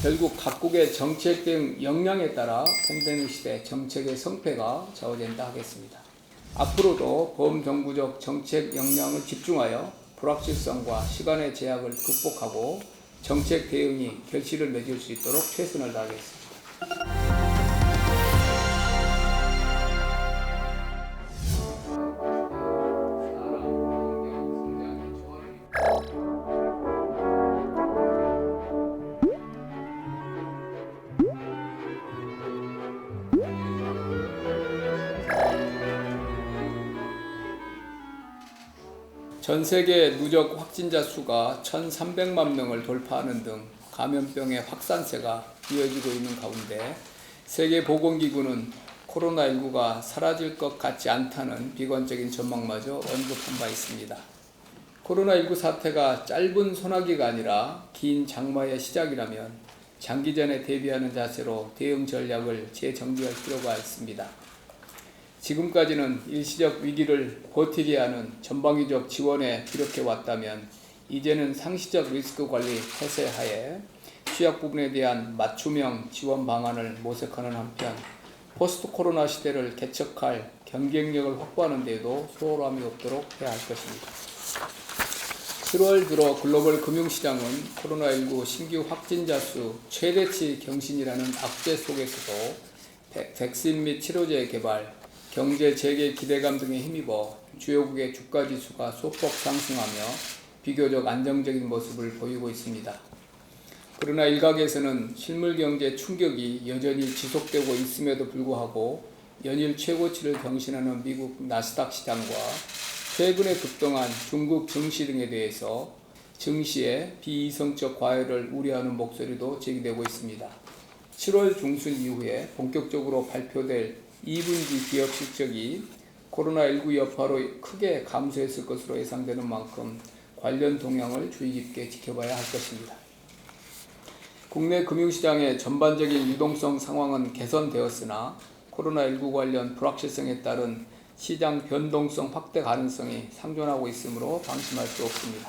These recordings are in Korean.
결국 각국의 정책 등 역량에 따라 팬데믹 시대 정책의 성패가 좌우된다 하겠습니다. 앞으로도 범정부적 정책 역량을 집중하여 불확실성과 시간의 제약을 극복하고 정책 대응이 결실을 맺을 수 있도록 최선을 다하겠습니다. 전 세계 누적 확진자 수가 1,300만 명을 돌파하는 등 감염병의 확산세가 이어지고 있는 가운데 세계보건기구는 코로나19가 사라질 것 같지 않다는 비관적인 전망마저 언급한 바 있습니다. 코로나19 사태가 짧은 소나기가 아니라 긴 장마의 시작이라면 장기전에 대비하는 자세로 대응 전략을 재정비할 필요가 있습니다. 지금까지는 일시적 위기를 버티게 하는 전방위적 지원에 주력해 왔다면 이제는 상시적 리스크 관리 폐쇄하에 취약 부분에 대한 맞춤형 지원 방안을 모색하는 한편 포스트 코로나 시대를 개척할 경쟁력을 확보하는 데에도 소홀함이 없도록 해야 할 것입니다. 7월 들어 글로벌 금융시장은 코로나19 신규 확진자 수 최대치 경신이라는 악재 속에서도 백- 백신 및 치료제 개발, 경제 재개 기대감 등에 힘입어 주요국의 주가 지수가 소폭 상승하며 비교적 안정적인 모습을 보이고 있습니다. 그러나 일각에서는 실물 경제 충격이 여전히 지속되고 있음에도 불구하고 연일 최고치를 경신하는 미국 나스닥 시장과 최근에 급등한 중국 증시 등에 대해서 증시의 비이성적 과열을 우려하는 목소리도 제기되고 있습니다. 7월 중순 이후에 본격적으로 발표될 2분기 기업 실적이 코로나19 여파로 크게 감소했을 것으로 예상되는 만큼 관련 동향을 주의 깊게 지켜봐야 할 것입니다. 국내 금융시장의 전반적인 유동성 상황은 개선되었으나 코로나19 관련 불확실성에 따른 시장 변동성 확대 가능성이 상존하고 있으므로 방심할 수 없습니다.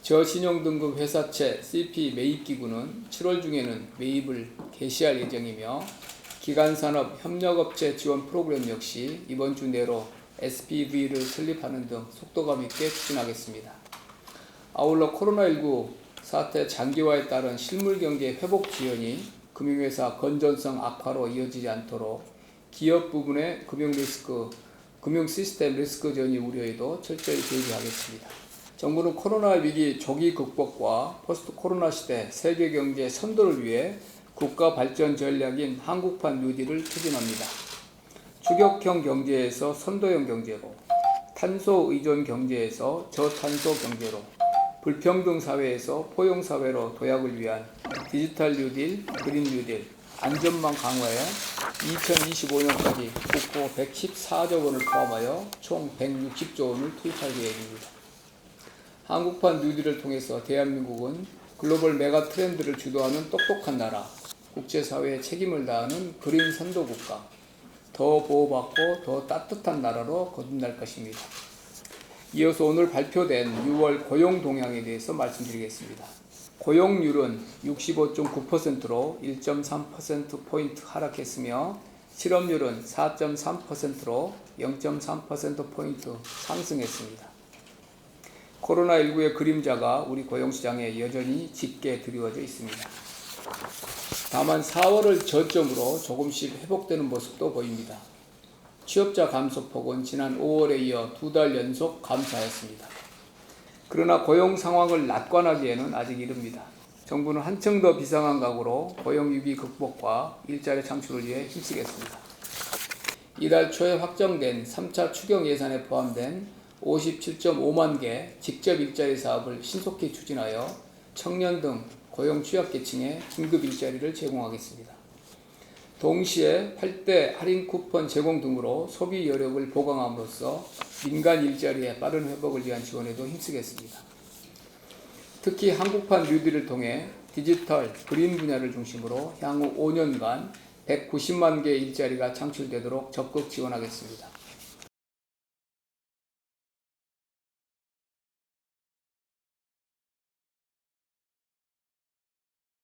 저신용 등급 회사채 CP 매입 기구는 7월 중에는 매입을 개시할 예정이며 기간산업 협력업체 지원 프로그램 역시 이번 주 내로 SPV를 설립하는 등 속도감 있게 추진하겠습니다. 아울러 코로나19 사태 장기화에 따른 실물 경제 회복 지연이 금융회사 건전성 악화로 이어지지 않도록 기업 부분의 금융 리스크, 금융 시스템 리스크 전이 우려에도 철저히 대비하겠습니다. 정부는 코로나 위기 조기 극복과 포스트 코로나 시대 세계 경제 선도를 위해 국가 발전 전략인 한국판 뉴딜을 추진합니다. 추격형 경제에서 선도형 경제로, 탄소 의존 경제에서 저탄소 경제로, 불평등 사회에서 포용 사회로 도약을 위한 디지털 뉴딜, 그린 뉴딜, 안전망 강화에 2025년까지 국고 114조 원을 포함하여 총 160조 원을 투입할 계획입니다. 한국판 뉴딜을 통해서 대한민국은 글로벌 메가 트렌드를 주도하는 똑똑한 나라, 국제사회에 책임을 다하는 그린 선도 국가, 더 보호받고 더 따뜻한 나라로 거듭날 것입니다. 이어서 오늘 발표된 6월 고용 동향에 대해서 말씀드리겠습니다. 고용률은 65.9%로 1.3%포인트 하락했으며 실업률은 4.3%로 0.3%포인트 상승했습니다. 코로나19의 그림자가 우리 고용시장에 여전히 짙게 드리워져 있습니다. 다만 4월을 저점으로 조금씩 회복되는 모습도 보입니다. 취업자 감소폭은 지난 5월에 이어 두 달 연속 감소하였습니다. 그러나 고용 상황을 낙관하기에는 아직 이릅니다. 정부는 한층 더 비상한 각오로 고용 위기 극복과 일자리 창출을 위해 힘쓰겠습니다. 이달 초에 확정된 3차 추경 예산에 포함된 57.5만 개 직접 일자리 사업을 신속히 추진하여 청년 등 고용 취약계층에 긴급 일자리를 제공하겠습니다. 동시에 8대 할인 쿠폰 제공 등으로 소비 여력을 보강함으로써 민간 일자리의 빠른 회복을 위한 지원에도 힘쓰겠습니다. 특히 한국판 뉴딜을 통해 디지털, 그린 분야를 중심으로 향후 5년간 190만 개의 일자리가 창출되도록 적극 지원하겠습니다.